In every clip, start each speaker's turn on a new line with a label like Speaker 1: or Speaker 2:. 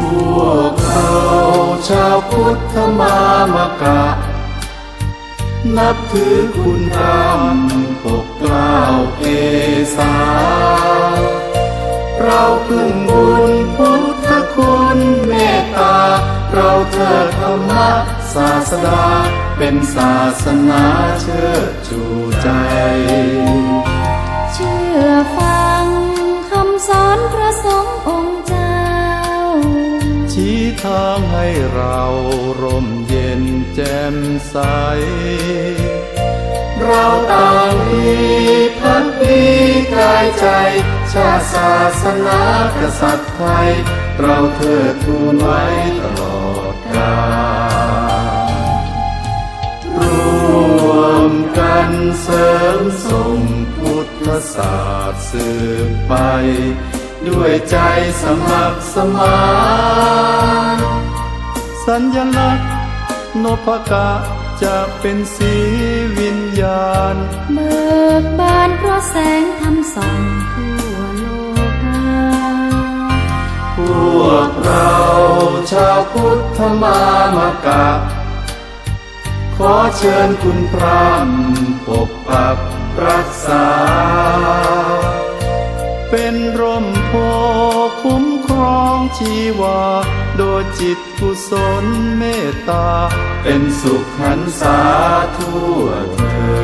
Speaker 1: พวกเราชาวพุทธมามกะ นับถือคุณธรรมปกกล้าวเกษาเราพึ่งบุญพุทธคุณเมตตา เราเทิดธรรมะศาสดา เป็นศาสนาเชิดชูใจ
Speaker 2: เชื่อฟัง
Speaker 1: ทางให้เราร่มเย็นแจ่มใส เราต่างมีพักดีกายใจ ชาติศาสนากษัตริย์ไทย เราเทิดทูนไว้ตลอดกาลร่วมกันเสริมส่งพุทธศาสตร์สืบไปด้วยใจสมัครสมาน สัญลักษณ์นพกะจะเป็นสีวิญญาณ
Speaker 2: เบิกบานเพราะแสงธรรมส่องทั่วโลกา
Speaker 1: พวกเราชาวพุทธมามกะ ขอเชิญคุณพรำปกปักรักษา เป็นร่มโพคุ้ม ครองชีวา โดยจิตกุศลเมตตา เป็นสุขหันษาทั่วเธอ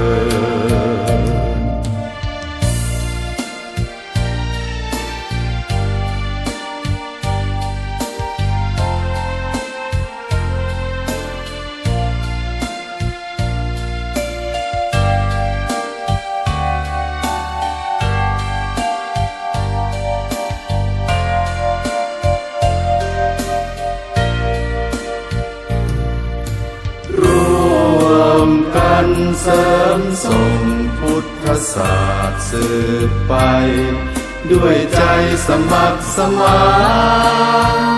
Speaker 1: นเสริมส่งพุทธศาสตร์สืบไป ด้วยใจสมัครสมา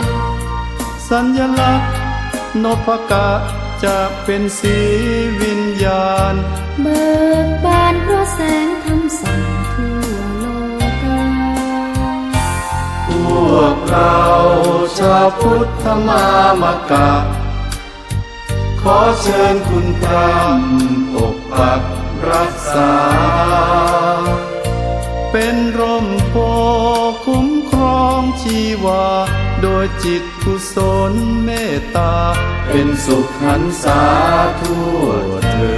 Speaker 1: นสัญลักษณ์นพกะจะเป็นสีวิญญาณ
Speaker 2: เบิกบานเพราะแสงธรรมส่องทั่วโลกา
Speaker 1: พวกเราชาวพุทธมามกะข อเชิญคุณพรำปกปักรักษา เป็นร่มโพคุ้มครองชีวา โดยจิตกุศลเมตตา เป็นสุขหันษาทั่วเธอ